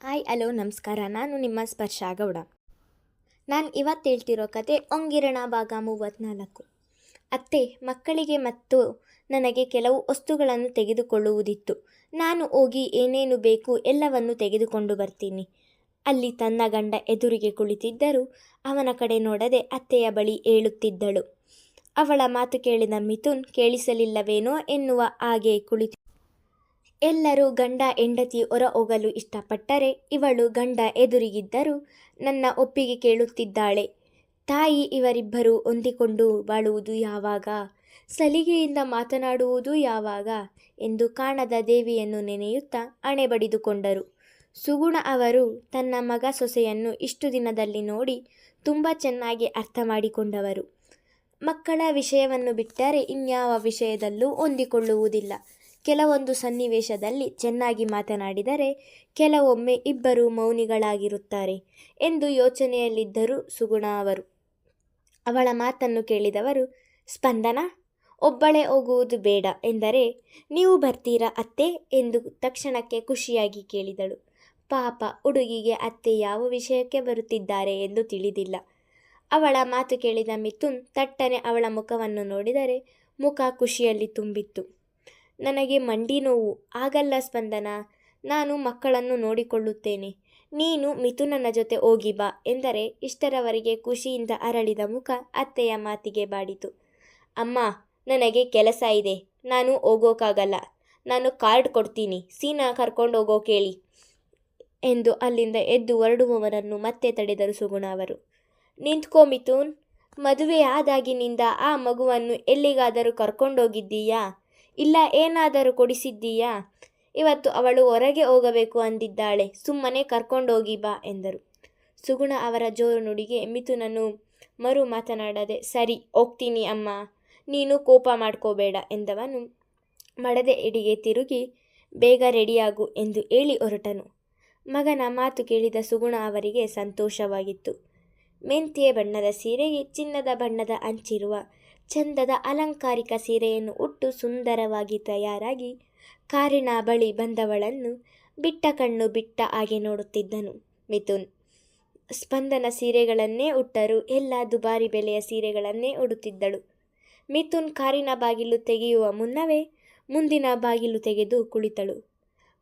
Hi, hello, ನಮಸ್ಕಾರ. ನಾನು ನಿಮ್ಮ ಸ್ಪರ್ಶ ಗೌಡ. ನಾನು ಇವತ್ತು ಹೇಳ್ತಿರೋ ಕತೆ ಒಂಗಿರಣ ಭಾಗ ಮೂವತ್ತ್ನಾಲ್ಕು ಅತ್ತೆ, ಮಕ್ಕಳಿಗೆ ಮತ್ತು ನನಗೆ ಕೆಲವು ವಸ್ತುಗಳನ್ನು ತೆಗೆದುಕೊಳ್ಳುವುದಿತ್ತು. ನಾನು ಹೋಗಿ ಏನೇನು ಬೇಕು ಎಲ್ಲವನ್ನು ತೆಗೆದುಕೊಂಡು ಬರ್ತೀನಿ. ಅಲ್ಲಿ ತನ್ನ ಗಂಡ ಎದುರಿಗೆ ಕುಳಿತಿದ್ದರೂ ಅವನ ಕಡೆ ನೋಡದೆ ಅತ್ತೆಯ ಬಳಿ ಹೇಳುತ್ತಿದ್ದಳು ಅವಳ ಮಾತು ಕೇಳಿದ ಮಿಥುನ್ ಕೇಳಿಸಲಿಲ್ಲವೇನೋ ಎನ್ನುವ ಹಾಗೆ ಕುಳಿತು ಎಲ್ಲರೂ ಗಂಡ ಹೆಂಡತಿ ಹೊರ ಹೋಗಲು ಇಷ್ಟಪಟ್ಟರೆ ಇವಳು ಗಂಡ ಎದುರಿಗಿದ್ದರೂ ನನ್ನ ಒಪ್ಪಿಗೆ ಕೇಳುತ್ತಿದ್ದಾಳೆ. ತಾಯಿ ಇವರಿಬ್ಬರು ಹೊಂದಿಕೊಂಡು ಬಾಳುವುದು ಯಾವಾಗ? ಸಲಿಗೆಯಿಂದ ಮಾತನಾಡುವುದು ಯಾವಾಗ? ಎಂದು ಕಾಣದ ದೇವಿಯನ್ನು ನೆನೆಯುತ್ತಾ ಅಣೆ ಬಡಿದುಕೊಂಡರು. ಸುಗುಣ ಅವರು ತನ್ನ ಮಗ ಸೊಸೆಯನ್ನು ಇಷ್ಟು ದಿನದಲ್ಲಿ ನೋಡಿ ತುಂಬ ಚೆನ್ನಾಗಿ ಅರ್ಥ ಮಾಡಿಕೊಂಡವರು. ಮಕ್ಕಳ ವಿಷಯವನ್ನು ಬಿಟ್ಟರೆ ಇನ್ಯಾವ ವಿಷಯದಲ್ಲೂ ಹೊಂದಿಕೊಳ್ಳುವುದಿಲ್ಲ. ಕೆಲವೊಂದು ಸನ್ನಿವೇಶದಲ್ಲಿ ಚೆನ್ನಾಗಿ ಮಾತನಾಡಿದರೆ ಕೆಲವೊಮ್ಮೆ ಇಬ್ಬರು ಮೌನಿಗಳಾಗಿರುತ್ತಾರೆ ಎಂದು ಯೋಚನೆಯಲ್ಲಿದ್ದರು ಸುಗುಣ ಅವರು. ಅವಳ ಮಾತನ್ನು ಕೇಳಿದವರು, ಸ್ಪಂದನ, ಒಬ್ಬಳೇ ಹೋಗುವುದು ಬೇಡ ಎಂದರೆ ನೀವು ಬರ್ತೀರಾ ಅತ್ತೆ? ಎಂದು ತಕ್ಷಣಕ್ಕೆ ಖುಷಿಯಾಗಿ ಕೇಳಿದಳು. ಪಾಪ, ಹುಡುಗಿಗೆ ಅತ್ತೆ ಯಾವ ವಿಷಯಕ್ಕೆ ಬರುತ್ತಿದ್ದಾರೆ ಎಂದು ತಿಳಿದಿಲ್ಲ. ಅವಳ ಮಾತು ಕೇಳಿದ ಮಿಥುನ್ ತಟ್ಟನೆ ಅವಳ ಮುಖವನ್ನು ನೋಡಿದರೆ ಮುಖ ಖುಷಿಯಲ್ಲಿ ತುಂಬಿತ್ತು. ನನಗೆ ಮಂಡಿ ನೋವು, ಆಗಲ್ಲ ಸ್ಪಂದನ, ನಾನು ಮಕ್ಕಳನ್ನು ನೋಡಿಕೊಳ್ಳುತ್ತೇನೆ. ನೀನು ಮಿಥುನನ ಜೊತೆ ಹೋಗಿ ಬಾ ಎಂದರೆ ಇಷ್ಟರವರೆಗೆ ಖುಷಿಯಿಂದ ಅರಳಿದ ಮುಖ ಅತ್ತೆಯ ಮಾತಿಗೆ ಬಾಡಿತು. ಅಮ್ಮ, ನನಗೆ ಕೆಲಸ ಇದೆ, ನಾನು ಹೋಗೋಕ್ಕಾಗಲ್ಲ ನಾನು ಕಾರ್ಡ್ ಕೊಡ್ತೀನಿ, ಸೀನಾ ಕರ್ಕೊಂಡು ಹೋಗೋ ಕೇಳಿ ಎಂದು ಅಲ್ಲಿಂದ ಎದ್ದು ಹೊರಡುವವರನ್ನು ಮತ್ತೆ ತಡೆದರು ಸುಗುಣ ಅವರು. ನಿಂತ್ಕೋ ಮಿಥುನ್ ಮದುವೆ ಆದಾಗಿನಿಂದ ಆ ಮಗುವನ್ನು ಎಲ್ಲಿಗಾದರೂ ಕರ್ಕೊಂಡೋಗಿದ್ದೀಯಾ ಇಲ್ಲ, ಏನಾದರೂ ಕೊಡಿಸಿದ್ದೀಯಾ? ಇವತ್ತು ಅವಳು ಹೊರಗೆ ಹೋಗಬೇಕು ಅಂದಿದ್ದಾಳೆ. ಸುಮ್ಮನೆ ಕರ್ಕೊಂಡೋಗಿ ಬಾ ಎಂದರು. ಸುಗುಣ ಅವರ ಜೋರು ನುಡಿಗೆ ಮಿಥುನನು ಮರು ಮಾತನಾಡದೆ, ಸರಿ, ಹೋಗ್ತೀನಿ ಅಮ್ಮ, ನೀನು ಕೋಪ ಮಾಡ್ಕೋಬೇಡ ಎಂದವನು ಮಡದೆ ಎಡಿಗೆ ತಿರುಗಿ, ಬೇಗ ರೆಡಿಯಾಗು ಎಂದು ಹೇಳಿ ಹೊರಟನು. ಮಗನ ಮಾತು ಕೇಳಿದ ಸುಗುಣ ಅವರಿಗೆ ಸಂತೋಷವಾಗಿತ್ತು. ಮೆಂತೆಯ ಬಣ್ಣದ ಸೀರೆಗೆ ಚಿನ್ನದ ಬಣ್ಣದ ಅಂಚಿರುವ ಚಂದದ ಅಲಂಕಾರಿಕ ಸೀರೆಯನ್ನು ಉಟ್ಟು ಸುಂದರವಾಗಿ ತಯಾರಾಗಿ ಕಾರಿನ ಬಳಿ ಬಂದವಳನ್ನು ಬಿಟ್ಟ ಕಣ್ಣು ಬಿಟ್ಟ ಹಾಗೆ ನೋಡುತ್ತಿದ್ದನು. ಮಿಥುನ್ ಸ್ಪಂದನ ಸೀರೆಗಳನ್ನೇ ಉಟ್ಟರು ಎಲ್ಲ ದುಬಾರಿ ಬೆಲೆಯ ಸೀರೆಗಳನ್ನೇ ಉಡುತ್ತಿದ್ದಳು. ಮಿಥುನ್ ಕಾರಿನ ಬಾಗಿಲು ತೆಗೆಯುವ ಮುನ್ನವೇ ಮುಂದಿನ ಬಾಗಿಲು ತೆಗೆದು ಕುಳಿತಳು.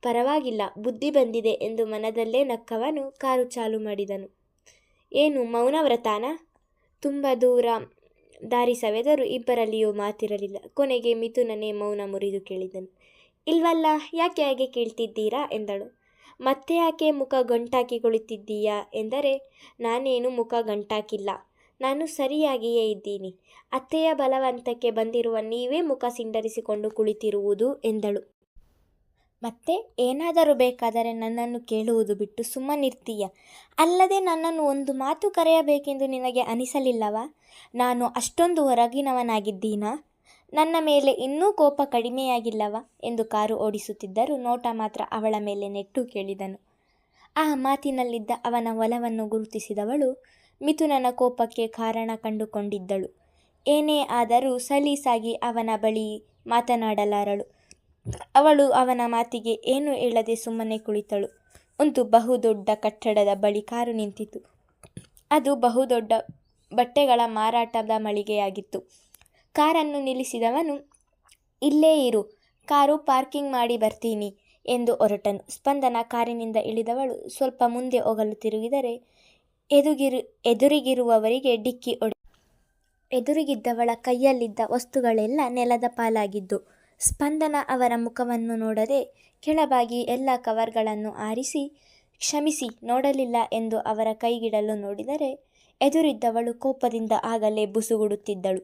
ಪರವಾಗಿಲ್ಲ, ಬುದ್ಧಿ ಬಂದಿದೆ ಎಂದು ಮನದಲ್ಲೇ ನಕ್ಕವನು ಕಾರು ಚಾಲು ಮಾಡಿದನು. ಏನು ಮೌನ ವ್ರತಾನ? ತುಂಬ ದೂರ ದಾರಿ ಸವೆದರೂ ಇಬ್ಬರಲ್ಲಿಯೂ ಮಾತಿರಲಿಲ್ಲ. ಕೊನೆಗೆ ಮಿಥುನನೇ ಮೌನ ಮುರಿದು ಕೇಳಿದನು. ಇಲ್ವಲ್ಲ, ಯಾಕೆ ಹಾಗೆ ಕೇಳ್ತಿದ್ದೀರಾ? ಎಂದಳು. ಮತ್ತೆ ಯಾಕೆ ಮುಖ ಗಂಟಾಕಿ ಕುಳಿತಿದ್ದೀಯಾ ಎಂದರೆ, ನಾನೇನು ಮುಖ ಗಂಟಾಕಿಲ್ಲ. ನಾನು ಸರಿಯಾಗಿಯೇ ಇದ್ದೀನಿ. ಅತ್ತೆಯ ಬಲವಂತಕ್ಕೆ ಬಂದಿರುವ ನೀವೇ ಮುಖ ಸಿಂಡರಿಸಿಕೊಂಡು ಕುಳಿತಿರುವುದು, ಎಂದಳು. ಮತ್ತೆ ಏನಾದರೂ ಬೇಕಾದರೆ ನನ್ನನ್ನು ಕೇಳುವುದು ಬಿಟ್ಟು ಸುಮ್ಮನಿರ್ತೀಯ ಅಲ್ಲದೆ ನನ್ನನ್ನು ಒಂದು ಮಾತು ಕರೆಯಬೇಕೆಂದು ನಿನಗೆ ಅನಿಸಲಿಲ್ಲವಾ? ನಾನು ಅಷ್ಟೊಂದು ಹೊರಗಿನವನಾಗಿದ್ದೀನಾ? ನನ್ನ ಮೇಲೆ ಇನ್ನೂ ಕೋಪ ಕಡಿಮೆಯಾಗಿಲ್ಲವಾ? ಎಂದು ಕಾರು ಓಡಿಸುತ್ತಿದ್ದರು ನೋಟ ಮಾತ್ರ ಅವಳ ಮೇಲೆ ನೆಟ್ಟು ಕೇಳಿದನು. ಆ ಮಾತಿನಲ್ಲಿದ್ದ ಅವನ ಒಲವನ್ನು ಗುರುತಿಸಿದವಳು ಮಿಥುನನ ಕೋಪಕ್ಕೆ ಕಾರಣ ಕಂಡುಕೊಂಡಿದ್ದಳು. ಏನೇ ಆದರೂ ಸಲೀಸಾಗಿ ಅವನ ಬಳಿ ಮಾತನಾಡಲಾರಳು. ಅವಳು ಅವನ ಮಾತಿಗೆ ಏನು ಹೇಳದೆ ಸುಮ್ಮನೆ ಕುಳಿತಳು. ಒಂದು ಬಹುದೊಡ್ಡ ಕಟ್ಟಡದ ಬಳಿ ಕಾರು ನಿಂತಿತು ಅದು ಬಹುದೊಡ್ಡ ಬಟ್ಟೆಗಳ ಮಾರಾಟದ ಮಳಿಗೆಯಾಗಿತ್ತು. ಕಾರನ್ನು ನಿಲ್ಲಿಸಿದವನು, ಇಲ್ಲೇ ಇರು, ಕಾರು ಪಾರ್ಕಿಂಗ್ ಮಾಡಿ ಬರ್ತೀನಿ ಎಂದು ಹೊರಟನು. ಸ್ಪಂದನ ಕಾರಿನಿಂದ ಇಳಿದವಳು ಸ್ವಲ್ಪ ಮುಂದೆ ಹೋಗಲು ತಿರುಗಿದರೆ ಎದುಗಿರು, ಎದುರಿಗಿರುವವರಿಗೆ ಡಿಕ್ಕಿ ಒಡೆ ಎದುರಿಗಿದ್ದವಳ ಕೈಯಲ್ಲಿದ್ದ ವಸ್ತುಗಳೆಲ್ಲ ನೆಲದ ಪಾಲಾಗಿದ್ದು ಸ್ಪಂದನ ಅವರ ಮುಖವನ್ನು ನೋಡದೆ ಕೆಳಬಾಗಿ ಎಲ್ಲ ಕವರ್ಗಳನ್ನು ಆರಿಸಿ, ಕ್ಷಮಿಸಿ ನೋಡಲಿಲ್ಲ ಎಂದು ಅವರ ಕೈಗಿಡಲು ನೋಡಿದರೆ ಎದುರಿದ್ದವಳು ಕೋಪದಿಂದ ಆಗಲೇ ಬುಸುಗುಡುತ್ತಿದ್ದಳು.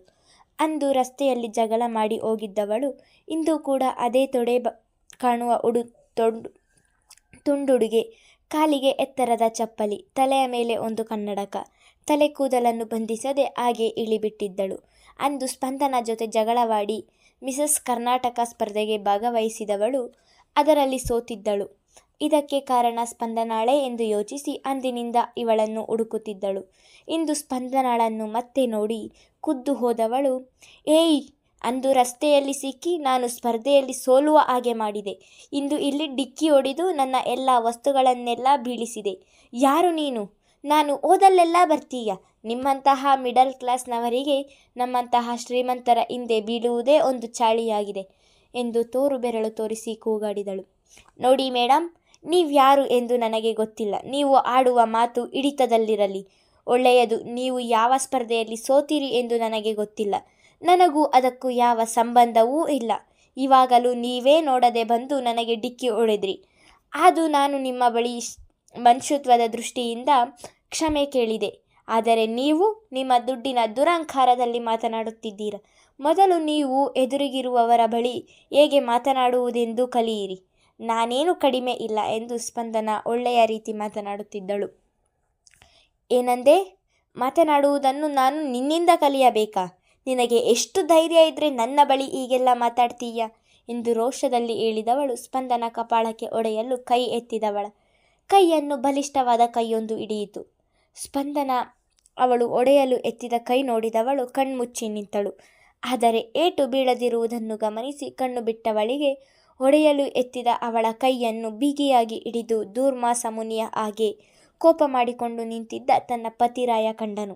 ಅಂದು ರಸ್ತೆಯಲ್ಲಿ ಜಗಳ ಮಾಡಿ ಹೋಗಿದ್ದವಳು ಇಂದು ಕೂಡ ಅದೇ ತೊಡೆ ಬ, ಕಾಣುವ ಉಡು, ತೊಂಡು, ತುಂಡುಡುಗೆ, ಕಾಲಿಗೆ ಎತ್ತರದ ಚಪ್ಪಲಿ, ತಲೆಯ ಮೇಲೆ ಒಂದು ಕನ್ನಡಕ, ತಲೆ ಕೂದಲನ್ನು ಬಂಧಿಸದೆ ಹಾಗೆ ಇಳಿಬಿಟ್ಟಿದ್ದಳು. ಅಂದು ಸ್ಪಂದನ ಜೊತೆ ಜಗಳವಾಡಿ ಮಿಸಸ್ ಕರ್ನಾಟಕ ಸ್ಪರ್ಧೆಗೆ ಭಾಗವಹಿಸಿದವಳು ಅದರಲ್ಲಿ ಸೋತಿದ್ದಳು. ಇದಕ್ಕೆ ಕಾರಣ ಸ್ಪಂದನಾಳೆ ಎಂದು ಯೋಚಿಸಿ ಅಂದಿನಿಂದ ಇವಳನ್ನು ಹುಡುಕುತ್ತಿದ್ದಳು. ಇಂದು ಸ್ಪಂದನಾಳನ್ನು ಮತ್ತೆ ನೋಡಿ ಖುದ್ದು ಹೋದವಳು, ಏಯ್, ಅಂದು ರಸ್ತೆಯಲ್ಲಿ ಸಿಕ್ಕಿ ನಾನು ಸ್ಪರ್ಧೆಯಲ್ಲಿ ಸೋಲುವ ಹಾಗೆ ಮಾಡಿದೆ. ಇಂದು ಇಲ್ಲಿ ಡಿಕ್ಕಿ ಹೊಡೆದು ನನ್ನ ಎಲ್ಲ ವಸ್ತುಗಳನ್ನೆಲ್ಲ ಬೀಳಿಸಿದೆ. ಯಾರು ನೀನು? ನಾನು ಓದಲ್ಲೆಲ್ಲ ಬರ್ತೀಯ? ನಿಮ್ಮಂತಹ ಮಿಡಲ್ ಕ್ಲಾಸ್ನವರಿಗೆ ನಮ್ಮಂತಹ ಶ್ರೀಮಂತರ ಹಿಂದೆ ಬೀಳುವುದೇ ಒಂದು ಚಾಳಿಯಾಗಿದೆ ಎಂದು ತೋರು ಬೆರಳು ತೋರಿಸಿ ಕೂಗಾಡಿದಳು. ನೋಡಿ ಮೇಡಮ್ ನೀವ್ಯಾರು ಎಂದು ನನಗೆ ಗೊತ್ತಿಲ್ಲ. ನೀವು ಆಡುವ ಮಾತು ಹಿಡಿತದಲ್ಲಿರಲಿ. ಒಳ್ಳೆಯದು, ನೀವು ಯಾವ ಸ್ಪರ್ಧೆಯಲ್ಲಿ ಸೋತಿರಿ ಎಂದು ನನಗೆ ಗೊತ್ತಿಲ್ಲ. ನನಗೂ ಅದಕ್ಕೂ ಯಾವ ಸಂಬಂಧವೂ ಇಲ್ಲ. ಇವಾಗಲೂ ನೀವೇ ನೋಡದೆ ಬಂದು ನನಗೆ ಡಿಕ್ಕಿ ಹೊಡೆದ್ರಿ. ಅದು ನಾನು ನಿಮ್ಮ ಬಳಿ ಮನುಷ್ಯತ್ವದ ದೃಷ್ಟಿಯಿಂದ ಕ್ಷಮೆ ಕೇಳಿದೆ. ಆದರೆ ನೀವು ನಿಮ್ಮ ದುಡ್ಡಿನ ದುರಂಕಾರದಲ್ಲಿ ಮಾತನಾಡುತ್ತಿದ್ದೀರ. ಮೊದಲು ನೀವು ಎದುರಿಗಿರುವವರ ಬಳಿ ಹೇಗೆ ಮಾತನಾಡುವುದೆಂದು ಕಲಿಯಿರಿ. ನಾನೇನು ಕಡಿಮೆ ಇಲ್ಲ ಎಂದು ಸ್ಪಂದನ ಒಳ್ಳೆಯ ರೀತಿ ಮಾತನಾಡುತ್ತಿದ್ದಳು. ಏನಂದೆ? ಮಾತನಾಡುವುದನ್ನು ನಾನು ನಿನ್ನಿಂದ ಕಲಿಯಬೇಕಾ? ನಿನಗೆ ಎಷ್ಟು ಧೈರ್ಯ ಇದ್ದರೆ ನನ್ನ ಬಳಿ ಈಗೆಲ್ಲ ಮಾತಾಡ್ತೀಯ? ಎಂದು ರೋಷದಲ್ಲಿ ಹೇಳಿದವಳು ಸ್ಪಂದನ ಕಪಾಳಕ್ಕೆ ಒಡೆಯಲು ಕೈ ಎತ್ತಿದವಳ. ಕೈಯನ್ನು ಬಲಿಷ್ಠವಾದ ಕೈಯೊಂದು ಹಿಡಿಯಿತು. ಸ್ಪಂದನ. ಅವಳು ಒಡೆಯಲು ಎತ್ತಿದ ಕೈ ನೋಡಿದವಳು ಕಣ್ಮುಚ್ಚಿ ನಿಂತಳು. ಆದರೆ ಏಟು ಬೀಳದಿರುವುದನ್ನು ಗಮನಿಸಿ ಕಣ್ಣು ಬಿಟ್ಟವಳಿಗೆ ಒಡೆಯಲು ಎತ್ತಿದ ಅವಳ ಕೈಯನ್ನು ಬಿಗಿಯಾಗಿ ಹಿಡಿದು ದೂರ್ಮಾಸ ಮುನಿಯ ಹಾಗೆ ಕೋಪ ಮಾಡಿಕೊಂಡು ನಿಂತಿದ್ದ ತನ್ನ ಪತಿರಾಯ ಕಂಡನು.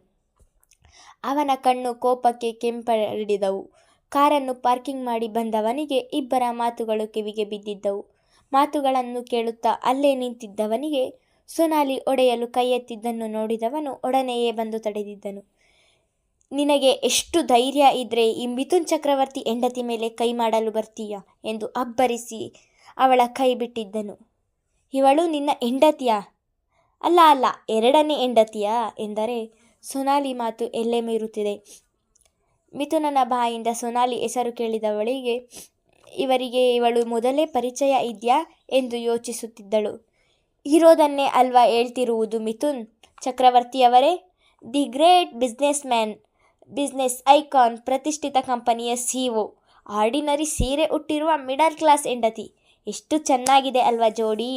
ಅವನ ಕಣ್ಣು ಕೋಪಕ್ಕೆ ಕೆಂಪಡಿದವು. ಕಾರನ್ನು ಪಾರ್ಕಿಂಗ್ ಮಾಡಿ ಬಂದವನಿಗೆ ಇಬ್ಬರ ಮಾತುಗಳು ಕಿವಿಗೆ ಬಿದ್ದಿದ್ದವು. ಮಾತುಗಳನ್ನು ಕೇಳುತ್ತಾ ಅಲ್ಲೇ ನಿಂತಿದ್ದವನಿಗೆ ಸೊನಾಲಿ ಒಡೆಯಲು ಕೈಯೆತ್ತಿದ್ದನ್ನು ನೋಡಿದವನು ಒಡನೆಯೇ ಬಂದು ತಡೆದಿದ್ದನು. ನಿನಗೆ ಎಷ್ಟು ಧೈರ್ಯ ಇದ್ರೆ ಈ ಮಿಥುನ್ ಚಕ್ರವರ್ತಿ ಹೆಂಡತಿ ಮೇಲೆ ಕೈ ಮಾಡಲು ಬರ್ತೀಯ ಎಂದು ಅಬ್ಬರಿಸಿ ಅವಳ ಕೈ ಬಿಟ್ಟಿದ್ದನು. ಇವಳು ನಿನ್ನ ಹೆಂಡತಿಯ? ಅಲ್ಲ ಅಲ್ಲ, ಎರಡನೇ ಹೆಂಡತಿಯಾ? ಎಂದರೆ ಸೊನಾಲಿ ಮಾತು ಎಲ್ಲೆ ಮೀರುತ್ತಿದೆ. ಮಿಥುನನ ಬಾಯಿಂದ ಸೊನಾಲಿ ಹೆಸರು ಕೇಳಿದವಳಿಗೆ, ಇವರಿಗೆ ಇವಳು ಮೊದಲೇ ಪರಿಚಯ ಇದೆಯಾ ಎಂದು ಯೋಚಿಸುತ್ತಿದ್ದಳು. ಇರೋದನ್ನೇ ಅಲ್ವಾ ಹೇಳ್ತಿರುವುದು Mithun ಚಕ್ರವರ್ತಿಯವರೇ? The great businessman business icon, ಪ್ರತಿಷ್ಠಿತ ಕಂಪನಿಯ ಒ, ಆರ್ಡಿನರಿ ಸೀರೆ ಉಟ್ಟಿರುವ ಮಿಡಲ್ ಕ್ಲಾಸ್ ಹೆಂಡತಿ. ಎಷ್ಟು ಚೆನ್ನಾಗಿದೆ ಅಲ್ವಾ ಜೋಡಿ?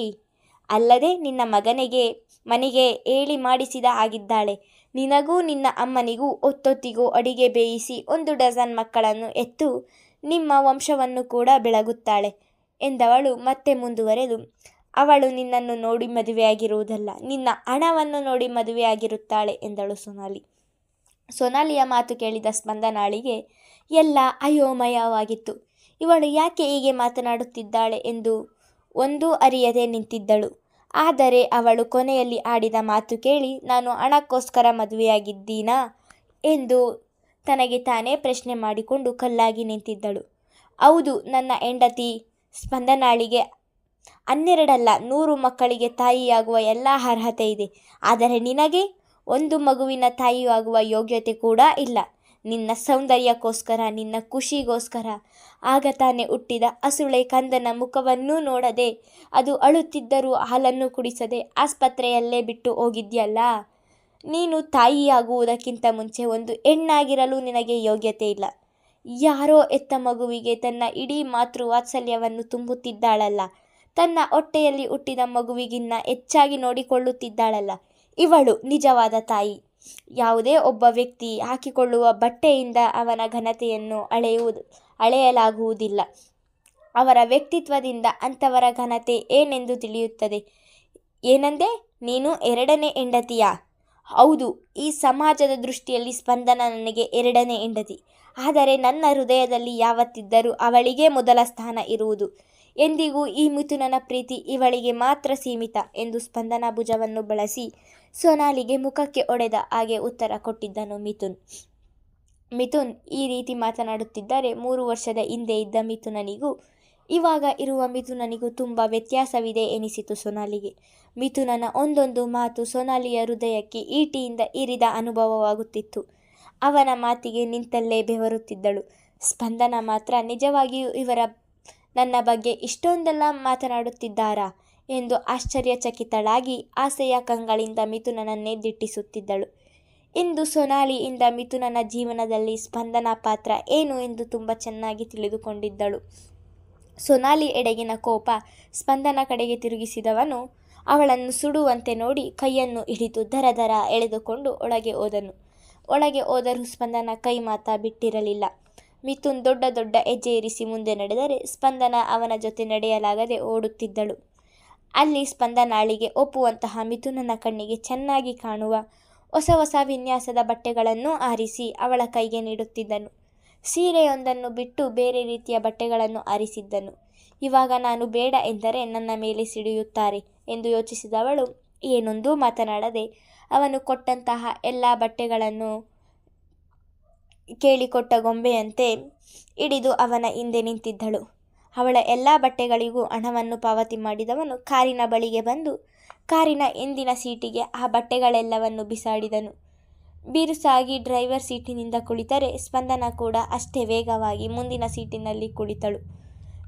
ಅಲ್ಲದೆ ನಿನ್ನ ಮಗನಿಗೆ, ಮನೆಗೆ ಹೇಳಿ ಮಾಡಿಸಿದ ಆಗಿದ್ದಾಳೆ ನಿನಗೂ ನಿನ್ನ ಅಮ್ಮನಿಗೂ ಒತ್ತೊತ್ತಿಗೂ ಅಡಿಗೆ ಬೇಯಿಸಿ ಒಂದು ಡಜನ್ ಮಕ್ಕಳನ್ನು ಎತ್ತು ನಿಮ್ಮ ವಂಶವನ್ನು ಕೂಡ ಬೆಳಗುತ್ತಾಳೆ ಎಂದವಳು ಮತ್ತೆ ಮುಂದುವರೆದು ಅವಳು ನಿನ್ನನ್ನು ನೋಡಿ ಮದುವೆಯಾಗಿರುವುದಲ್ಲ, ನಿನ್ನ ಹಣವನ್ನು ನೋಡಿ ಮದುವೆಯಾಗಿರುತ್ತಾಳೆ ಎಂದಳು ಸೊನಾಲಿ. ಸೊನಾಲಿಯ ಮಾತು ಕೇಳಿದ ಸ್ಪಂದನಾಳಿಗೆ, ಎಲ್ಲ ಅಯೋಮಯವಾಗಿತ್ತು. ಇವಳು ಯಾಕೆ ಹೀಗೆ ಮಾತನಾಡುತ್ತಿದ್ದಾಳೆ ಎಂದು ಒಂದೂ ಅರಿಯದೆ ನಿಂತಿದ್ದಳು. ಆದರೆ ಅವಳು ಕೊನೆಯಲ್ಲಿ ಆಡಿದ ಮಾತು ಕೇಳಿ, ನಾನು ಹಣಕ್ಕೋಸ್ಕರ ಮದುವೆಯಾಗಿದ್ದೀನಾ ಎಂದು ತನಗೆ ತಾನೇ ಪ್ರಶ್ನೆ ಮಾಡಿಕೊಂಡು ಕಲ್ಲಾಗಿ ನಿಂತಿದ್ದಳು. ಹೌದು, ನನ್ನ ಹೆಂಡತಿ ಸ್ಪಂದನಾಳಿಗೆ ಹನ್ನೆರಡಲ್ಲ, ನೂರು ಮಕ್ಕಳಿಗೆ ತಾಯಿಯಾಗುವ ಎಲ್ಲ ಅರ್ಹತೆ ಇದೆ. ಆದರೆ ನಿನಗೆ ಒಂದು ಮಗುವಿನ ತಾಯಿಯಾಗುವ ಯೋಗ್ಯತೆ ಕೂಡ ಇಲ್ಲ. ನಿನ್ನ ಸೌಂದರ್ಯಕ್ಕೋಸ್ಕರ, ನಿನ್ನ ಖುಷಿಗೋಸ್ಕರ. ಆಗ ತಾನೇ ಹುಟ್ಟಿದ ಹಸುಳೆ ಕಂದನ ಮುಖವನ್ನೂ ನೋಡದೆ, ಅದು ಅಳುತ್ತಿದ್ದರೂ ಹಾಲನ್ನು ಕುಡಿಸದೆ ಆಸ್ಪತ್ರೆಯಲ್ಲೇ ಬಿಟ್ಟು ಹೋಗಿದ್ಯಲ್ಲ? ನೀನು ತಾಯಿಯಾಗುವುದಕ್ಕಿಂತ ಮುಂಚೆ ಒಂದು ಹೆಣ್ಣಾಗಿರಲು ನಿನಗೆ ಯೋಗ್ಯತೆ ಇಲ್ಲ. ಯಾರೋ ಎತ್ತ ಮಗುವಿಗೆ ತನ್ನ ಇಡೀ ಮಾತೃ ವಾತ್ಸಲ್ಯವನ್ನು ತುಂಬುತ್ತಿದ್ದಾಳಲ್ಲ. ತನ್ನ ಹೊಟ್ಟೆಯಲ್ಲಿ ಹುಟ್ಟಿದ ಮಗುವಿಗಿನ್ನ ಹೆಚ್ಚಾಗಿ ನೋಡಿಕೊಳ್ಳುತ್ತಿದ್ದಾಳಲ್ಲ. ಇವಳು ನಿಜವಾದ ತಾಯಿ. ಯಾವುದೇ ಒಬ್ಬ ವ್ಯಕ್ತಿ ಹಾಕಿಕೊಳ್ಳುವ ಬಟ್ಟೆಯಿಂದ ಅವನ ಘನತೆಯನ್ನು ಅಳೆಯುವುದು, ಅಳೆಯಲಾಗುವುದಿಲ್ಲ. ಅವರ ವ್ಯಕ್ತಿತ್ವದಿಂದ ಅಂಥವರ ಘನತೆ ಏನೆಂದು ತಿಳಿಯುತ್ತದೆ? ಏನಂದೆ? ನೀನು ಎರಡನೇ ಹೆಂಡತಿಯಾ? ಹೌದು, ಈ ಸಮಾಜದ ದೃಷ್ಟಿಯಲ್ಲಿ ಸ್ಪಂದನ ನನಗೆ ಎರಡನೇ ಹೆಂಡತಿ. ಆದರೆ ನನ್ನ ಹೃದಯದಲ್ಲಿ ಯಾವತ್ತಿದ್ದರೂ ಅವಳಿಗೆ ಮೊದಲ ಸ್ಥಾನ ಇರುವುದು. ಎಂದಿಗೂ ಈ ಮಿಥುನನ ಪ್ರೀತಿ ಇವಳಿಗೆ ಮಾತ್ರ ಸೀಮಿತ ಎಂದು ಸ್ಪಂದನ ಭುಜವನ್ನು ಬಳಸಿ ಸೋನಾಲಿಗೆ ಮುಖಕ್ಕೆ ಒಡೆದ ಹಾಗೆ ಉತ್ತರ ಕೊಟ್ಟಿದ್ದನು ಮಿಥುನ್. ಮಿಥುನ್, ಈ ರೀತಿ ಮಾತನಾಡುತ್ತಿದ್ದರೆ ಮೂರು ವರ್ಷದ ಹಿಂದೆ ಇದ್ದ ಮಿಥುನನಿಗೂ, ಇವಾಗ ಇರುವ ಮಿಥುನನಿಗೂ ತುಂಬ ವ್ಯತ್ಯಾಸವಿದೆ ಎನಿಸಿತು ಸೊನಾಲಿಗೆ. ಮಿಥುನನ ಒಂದೊಂದು ಮಾತು ಸೋನಾಲಿಯ ಹೃದಯಕ್ಕೆ ಈಟಿಯಿಂದ ಇರಿದ ಅನುಭವವಾಗುತ್ತಿತ್ತು. ಅವನ ಮಾತಿಗೆ ನಿಂತಲ್ಲೇ ಬೆವರುತ್ತಿದ್ದಳು. ಸ್ಪಂದನ ಮಾತ್ರ ನಿಜವಾಗಿಯೂ ಇವರ ನನ್ನ ಬಗ್ಗೆ ಇಷ್ಟೊಂದೆಲ್ಲ ಮಾತನಾಡುತ್ತಿದ್ದಾರಾ? ಎಂದು ಆಶ್ಚರ್ಯಚಕಿತಳಾಗಿ ಆಸೆಯ ಕಂಗಳಿಂದ ಮಿಥುನನನ್ನೇ ದಿಟ್ಟಿಸುತ್ತಿದ್ದಳು. ಇಂದು ಸೊನಾಲಿಯಿಂದ ಮಿಥುನನ ಜೀವನದಲ್ಲಿ ಸ್ಪಂದನ ಪಾತ್ರ ಏನು ಎಂದು ತುಂಬ ಚೆನ್ನಾಗಿ ತಿಳಿದುಕೊಂಡಿದ್ದಳು. ಸೊನಾಲಿ ಎಡೆಗಿನ ಕೋಪ ಸ್ಪಂದನ ಕಡೆಗೆ ತಿರುಗಿಸಿದವನು ಅವಳನ್ನು ಸುಡುವಂತೆ ನೋಡಿ ಕೈಯನ್ನು ಹಿಡಿದು ದರ ದರ ಎಳೆದುಕೊಂಡು ಒಳಗೆ ಹೋದನು. ಒಳಗೆ ಹೋದರೂ ಸ್ಪಂದನ ಕೈ ಮಾತ ಬಿಟ್ಟಿರಲಿಲ್ಲ. ಮಿಥುನ್ ದೊಡ್ಡ ದೊಡ್ಡ ಹೆಜ್ಜೆ ಇರಿಸಿ ಮುಂದೆ ನಡೆದರೆ ಸ್ಪಂದನ ಅವನ ಜೊತೆ ನಡೆಯಲಾಗದೆ ಓಡುತ್ತಿದ್ದಳು. ಅಲ್ಲಿ ಸ್ಪಂದನಾಳಿಗೆ ಒಪ್ಪುವಂತಹ ಮಿಥುನನ ಕಣ್ಣಿಗೆ ಚೆನ್ನಾಗಿ ಕಾಣುವ ಹೊಸ ಹೊಸ ವಿನ್ಯಾಸದ ಬಟ್ಟೆಗಳನ್ನು ಆರಿಸಿ ಅವಳ ಕೈಗೆ ನೀಡುತ್ತಿದ್ದನು. ಸೀರೆಯೊಂದನ್ನು ಬಿಟ್ಟು ಬೇರೆ ರೀತಿಯ ಬಟ್ಟೆಗಳನ್ನು ಆರಿಸಿದ್ದನು. ಇವಾಗ ನಾನು ಬೇಡ ಎಂದರೆ ನನ್ನ ಮೇಲೆ ಸಿಡಿಯುತ್ತಾರೆ ಎಂದು ಯೋಚಿಸಿದವಳು. ಏನೊಂದೂ ಮಾತನಾಡದೆ ಅವನು ಕೊಟ್ಟಂತಹ ಎಲ್ಲ ಬಟ್ಟೆಗಳನ್ನು ಕೇಳಿಕೊಟ್ಟ ಗೊಂಬೆಯಂತೆ ಹಿಡಿದು ಅವನ ಹಿಂದೆ ನಿಂತಿದ್ದಳು. ಅವಳ ಎಲ್ಲ ಬಟ್ಟೆಗಳಿಗೂ ಹಣವನ್ನು ಪಾವತಿ ಮಾಡಿದವನು ಕಾರಿನ ಬಳಿಗೆ ಬಂದು ಕಾರಿನ ಹಿಂದಿನ ಸೀಟಿಗೆ ಆ ಬಟ್ಟೆಗಳೆಲ್ಲವನ್ನು ಬಿಸಾಡಿದನು. ಬಿರುಸಾಗಿ ಡ್ರೈವರ್ ಸೀಟಿನಿಂದ ಕುಳಿತರೆ ಸ್ಪಂದನ ಕೂಡ ಅಷ್ಟೇ ವೇಗವಾಗಿ ಮುಂದಿನ ಸೀಟಿನಲ್ಲಿ ಕುಳಿತಳು.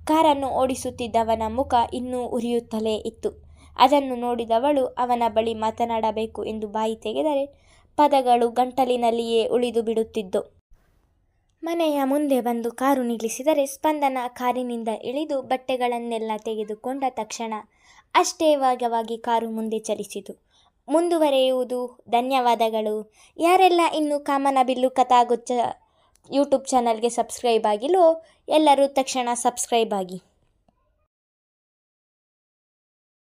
ಕಾರನ್ನು ಓಡಿಸುತ್ತಿದ್ದವನ ಮುಖ ಇನ್ನೂ ಉರಿಯುತ್ತಲೇ ಇತ್ತು. ಅದನ್ನು ನೋಡಿದವಳು ಅವನ ಬಳಿ ಮಾತನಾಡಬೇಕು ಎಂದು ಬಾಯಿ ತೆಗೆದರೆ ಪದಗಳು ಗಂಟಲಿನಲ್ಲಿಯೇ ಉಳಿದು ಬಿಡುತ್ತಿದ್ದು ಮನೆಯ ಮುಂದೆ ಬಂದು ಕಾರು ನಿಲ್ಲಿಸಿದರೆ ಸ್ಪಂದನ ಕಾರಿನಿಂದ ಇಳಿದು ಬಟ್ಟೆಗಳನ್ನೆಲ್ಲ ತೆಗೆದುಕೊಂಡ ತಕ್ಷಣ ಅಷ್ಟೇ ವೇಗವಾಗಿ ಕಾರು ಮುಂದೆ ಚಲಿಸಿತು. ಮುಂದುವರೆಯುವುದು ಧನ್ಯವಾದಗಳು. ಯಾರೆಲ್ಲ ಇನ್ನು ಕಾಮನಬಿಲ್ಲು ಕಥಾಗುಚ್ಚ ಯೂಟ್ಯೂಬ್ ಚಾನಲ್ಗೆ ಸಬ್ಸ್ಕ್ರೈಬ್ ಆಗಿಲ್ಲೋ ಎಲ್ಲರೂ ತಕ್ಷಣ ಸಬ್ಸ್ಕ್ರೈಬ್ ಆಗಿ.